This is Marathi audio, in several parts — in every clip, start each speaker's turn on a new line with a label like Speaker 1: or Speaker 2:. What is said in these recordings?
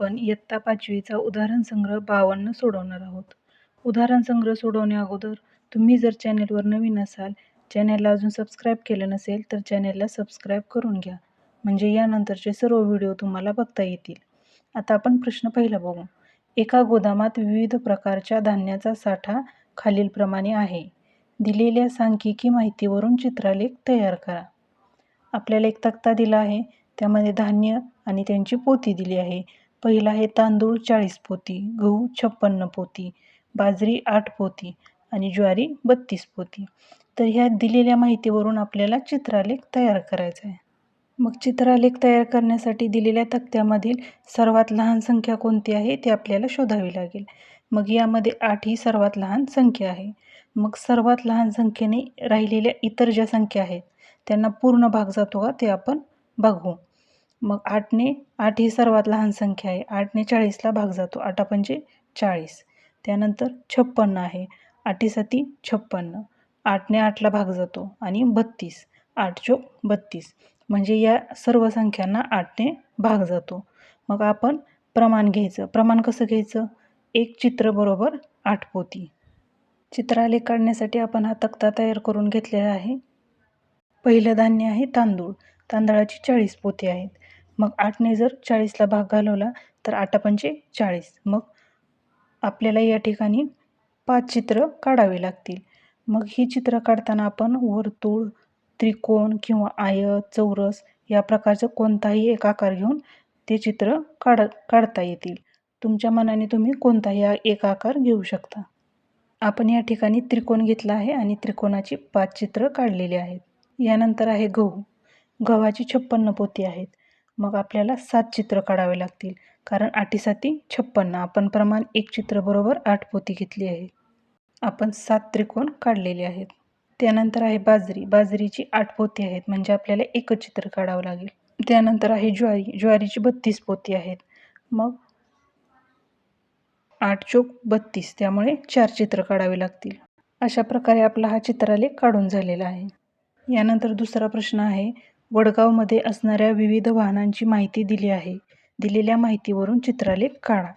Speaker 1: आपण इयत्ता पाचवीचा उदाहरण संग्रह बावन्न सोडवणार आहोत. उदाहरण संग्रह सोडवण्या अगोदर तुम्ही जर चॅनेलवर नवीन असाल चॅनेलला अजून सबस्क्राईब केलं नसेल तर चॅनेलला सबस्क्राईब करून घ्या. म्हणजे यानंतरचे सर्व व्हिडिओ तुम्हाला बघता येतील. आता आपण प्रश्न पहिला बघू. एका गोदामात विविध प्रकारच्या धान्याचा साठा खालीलप्रमाणे आहे. दिलेल्या सांख्यिकी माहितीवरून चित्रालेख तयार करा. आपल्याला एक तक्ता दिला आहे त्यामध्ये धान्य आणि त्यांची पोती दिली आहे. पहिला आहे तांदूळ चाळीस पोती गहू छप्पन्न पोती बाजरी आठ पोती आणि ज्वारी बत्तीस पोती. तर ह्या दिलेल्या माहितीवरून आपल्याला चित्रालेख तयार करायचा आहे. मग चित्रालेख तयार करण्यासाठी दिलेल्या तक्त्यामधील सर्वात लहान संख्या कोणती आहे ते आपल्याला शोधावी लागेल. मग यामध्ये आठ ही सर्वात लहान संख्या आहे. मग सर्वात लहान संख्येने राहिलेल्या इतर ज्या संख्या आहेत त्यांना पूर्ण भाग जातो का ते आपण बघू. मग आठने आठ ही सर्वात लहान संख्या आहे. आठने चाळीसला भाग जातो. आठापंचे चाळीस. त्यानंतर छप्पन्न आहे. आठीसाठी छप्पन्न. आठने आठला भाग जातो आणि बत्तीस. आठ चोक बत्तीस. म्हणजे या सर्व संख्यांना आठने भाग जातो. मग आपण प्रमाण घ्यायचं. प्रमाण कसं घ्यायचं? एक चित्र बरोबर आठ पोती. चित्रालेख काढण्यासाठी आपण हा तक्ता तयार करून घेतलेला आहे. पहिलं धान्य आहे तांदूळ. तांदळाची चाळीस पोती आहेत. मग आठने जर चाळीसला भाग घालवला तर आठा पंचे चाळीस. मग आपल्याला या ठिकाणी पाच चित्र काढावे लागतील. मग ही चित्र काढताना आपण वर्तुळ त्रिकोण किंवा आयत चौरस या प्रकारचं कोणताही एक आकार घेऊन ते चित्र काढ काढता येतील. तुमच्या मनाने तुम्ही कोणताही एक आकार घेऊ शकता. आपण या ठिकाणी त्रिकोण घेतला आहे आणि त्रिकोणाची पाच चित्र काढलेली आहेत. यानंतर आहे गहू. गव्हाची छप्पन्न पोती आहेत. मग आपल्याला सात चित्र काढावे लागतील. कारण आठीसाती छप्पन्न आपण प्रमाण एक चित्र बरोबर आठ पोती घेतली आहे. आपण सात त्रिकोण काढलेले आहेत. त्यानंतर आहे बाजरी. बाजरीची आठ पोती आहेत म्हणजे आपल्याला एकच चित्र काढावं लागेल. त्यानंतर आहे ज्वारी. ज्वारीची बत्तीस पोती आहेत. मग आठ चोक बत्तीस त्यामुळे चार चित्र काढावे लागतील. अशा प्रकारे आपला हा चित्रालेख काढून झालेला आहे. यानंतर दुसरा प्रश्न आहे वडगावमध्ये असणाऱ्या विविध वाहनांची माहिती दिली आहे. दिलेल्या माहितीवरून चित्रालेख काढा.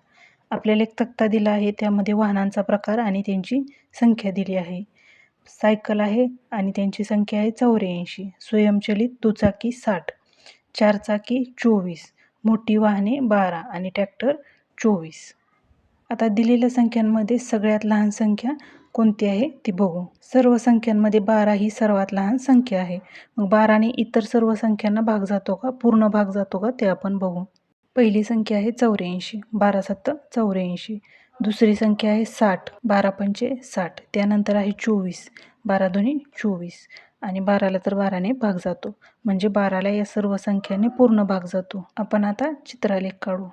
Speaker 1: आपल्याला एक तक्ता दिला आहे त्यामध्ये वाहनांचा प्रकार आणि त्यांची संख्या दिली आहे. सायकल आहे आणि त्यांची संख्या आहे चौऱ्याऐंशी. स्वयंचलित दुचाकी साठ चारचाकी चोवीस मोठी वाहने बारा आणि ट्रॅक्टर चोवीस. आता दिलेल्या संख्यांमध्ये सगळ्यात लहान संख्या कोणती आहे ती बघू. सर्व संख्यांमध्ये बारा ही सर्वात लहान संख्या आहे. मग बाराने इतर सर्व संख्यांना भाग जातो का? पूर्ण भाग जातो का? ते आपण बघू. पहिली संख्या आहे चौऱ्याऐंशी. बारा सत्त चौऱ्याऐंशी. दुसरी संख्या आहे साठ. बारा पंचे साठ. त्यानंतर आहे चोवीस. बारा दोन्ही चोवीस. आणि बाराला तर बाराने भाग जातो. म्हणजे बाराला या सर्व संख्याने पूर्ण भाग जातो. आपण आता चित्रालेख काढू.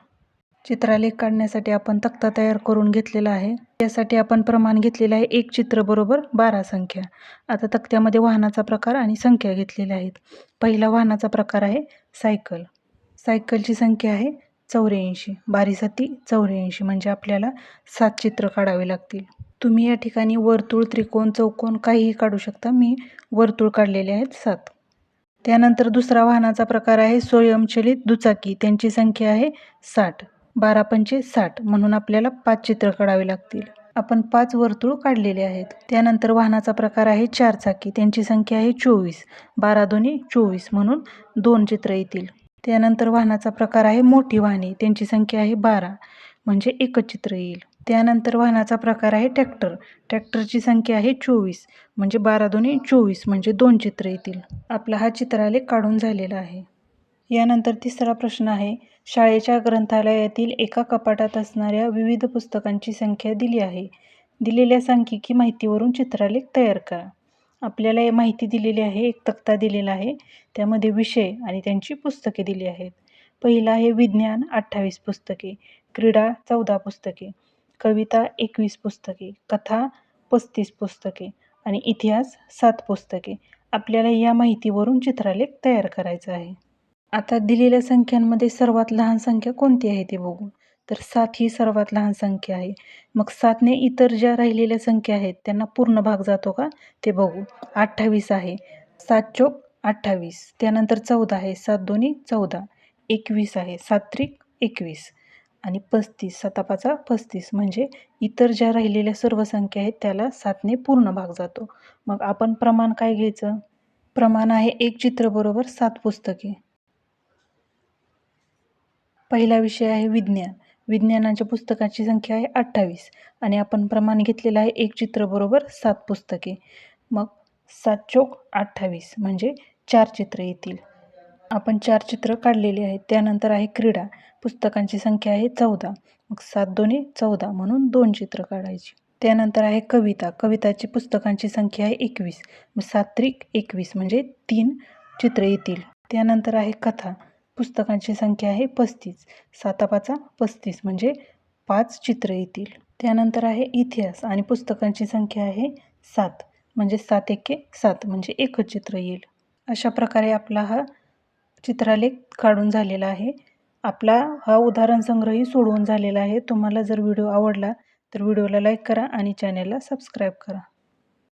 Speaker 1: चित्रालेख काढण्यासाठी आपण तक्ता तयार करून घेतलेला आहे. त्यासाठी आपण प्रमाण घेतलेलं आहे एक चित्र बरोबर बारा संख्या. आता तक्त्यामध्ये वाहनाचा प्रकार आणि संख्या घेतलेल्या आहेत. पहिला वाहनाचा प्रकार आहे सायकल. सायकलची संख्या आहे चौऱ्याऐंशी. बारीसाठी चौऱ्याऐंशी म्हणजे आपल्याला सात चित्र काढावे लागतील. तुम्ही या ठिकाणी वर्तुळ त्रिकोण चौकोन काहीही काढू शकता. मी वर्तुळ काढलेले आहेत सात. त्यानंतर दुसरा वाहनाचा प्रकार आहे स्वयंचलित दुचाकी. त्यांची संख्या आहे साठ. बारा पंचे साठ म्हणून आपल्याला पाच चित्र काढावे लागतील. आपण पाच वर्तुळ काढलेले आहेत. त्यानंतर वाहनाचा प्रकार आहे चार चाकी. त्यांची संख्या आहे चोवीस. बारा दोन्ही चोवीस म्हणून दोन चित्र येतील. त्यानंतर वाहनाचा प्रकार आहे मोठी वाहने. त्यांची संख्या आहे बारा. म्हणजे एकच चित्र येईल. त्यानंतर वाहनाचा प्रकार आहे ट्रॅक्टर. ट्रॅक्टरची संख्या आहे चोवीस. म्हणजे बारा दोन्ही चोवीस. म्हणजे दोन चित्र येतील. आपला हा चित्रालेख काढून झालेला आहे. यानंतर तिसरा प्रश्न आहे. शाळेच्या ग्रंथालयातील एका कपाटात असणाऱ्या विविध पुस्तकांची संख्या दिली आहे. दिलेल्या सांख्यिकी माहितीवरून चित्रालेख तयार करा. आपल्याला माहिती दिलेली आहे एक तक्ता दिलेला आहे. त्यामध्ये विषय आणि त्यांची पुस्तके दिली आहेत. पहिला आहे विज्ञान अठ्ठावीस पुस्तके. क्रीडा चौदा पुस्तके. कविता एकवीस पुस्तके. कथा पस्तीस पुस्तके. आणि इतिहास सात पुस्तके. आपल्याला या माहितीवरून चित्रालेख तयार करायचा आहे. आता दिलेल्या संख्यांमध्ये सर्वात लहान संख्या कोणती आहे ते बघू तर सात ही सर्वात लहान संख्या आहे. मग सातने इतर ज्या राहिलेल्या संख्या आहेत त्यांना पूर्ण भाग जातो का? ते बघू. अठ्ठावीस आहे. सात चोक अठ्ठावीस. त्यानंतर चौदा आहे. सात दोन्ही चौदा. एकवीस आहे. सात त्रिक एकवीस. आणि पस्तीस. सतापाचा पस्तीस. म्हणजे इतर ज्या राहिलेल्या सर्व संख्या आहेत त्याला सातने पूर्ण भाग जातो. मग आपण प्रमाण काय घ्यायचं? प्रमाण आहे एक चित्र बरोबर सात पुस्तके. पहिला विषय आहे विज्ञान. विज्ञानाच्या पुस्तकाची संख्या आहे अठ्ठावीस आणि आपण प्रमाण घेतलेलं आहे एक चित्र बरोबर सात पुस्तके. मग सात चोक अठ्ठावीस म्हणजे चार चित्र येतील. आपण चार चित्र काढलेली आहेत. त्यानंतर आहे क्रीडा. पुस्तकांची संख्या आहे चौदा. मग सात दोन्ही चौदा म्हणून दोन चित्र काढायची. त्यानंतर आहे कविता. कविताची पुस्तकांची संख्या आहे एकवीस. मग सात्रिक एकवीस म्हणजे तीन चित्र येतील. त्यानंतर आहे कथा. पुस्तकांची संख्या आहे पस्तीस. सातापाचा पस्तीस म्हणजे पाच चित्र येतील. त्यानंतर आहे इतिहास आणि पुस्तकांची संख्या आहे सात. म्हणजे सात एके सात म्हणजे एकच चित्र येईल. अशा प्रकारे आपला हा चित्रालेख काढून झालेला आहे. आपला हा उदाहरण संग्रही सोडवून झालेला आहे. तुम्हाला जर व्हिडिओ आवडला तर व्हिडिओला लाईक करा आणि चॅनेलला सबस्क्राईब करा.